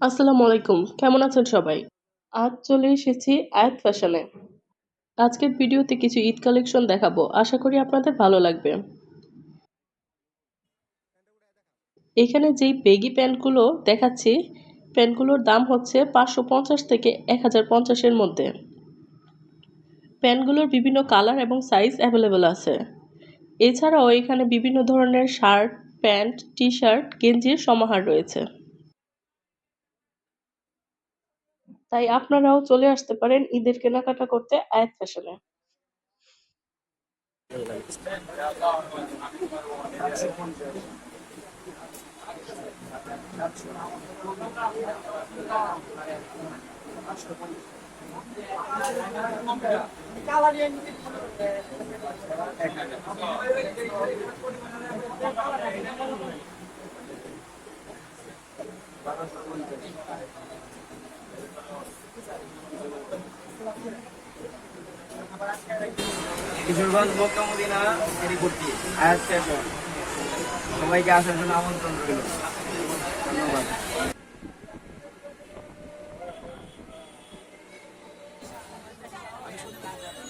আসসালামু আলাইকুম কেমন আছেন সবাই? আজ চলে এসেছি আয়াত ফ্যাশনে। আজকের ভিডিওতে কিছু ঈদ কালেকশন দেখাবো, আশা করি আপনাদের ভালো লাগবে। এখানে যেই বেগি প্যান্টগুলো দেখাচ্ছি, প্যান্টগুলোর দাম হচ্ছে পাঁচশো পঞ্চাশ থেকে এক হাজার পঞ্চাশের মধ্যে। প্যান্টগুলোর বিভিন্ন কালার এবং সাইজ অ্যাভেলেবেল আছে। এছাড়াও এখানে বিভিন্ন ধরনের শার্ট, প্যান্ট টি শার্ট গেঞ্জির সমাহার রয়েছে। তাই আপনারাও চলে আসতে পারেন ঈদের কেনাকাটা করতে আয়াত ফ্যাশনে। কিশোরগঞ্জ মক্কা মদিনা ফেরি করছি আয়াত স্টেশন সবাইকে আসার জন্য আমন্ত্রণ রইল। ধন্যবাদ। আমি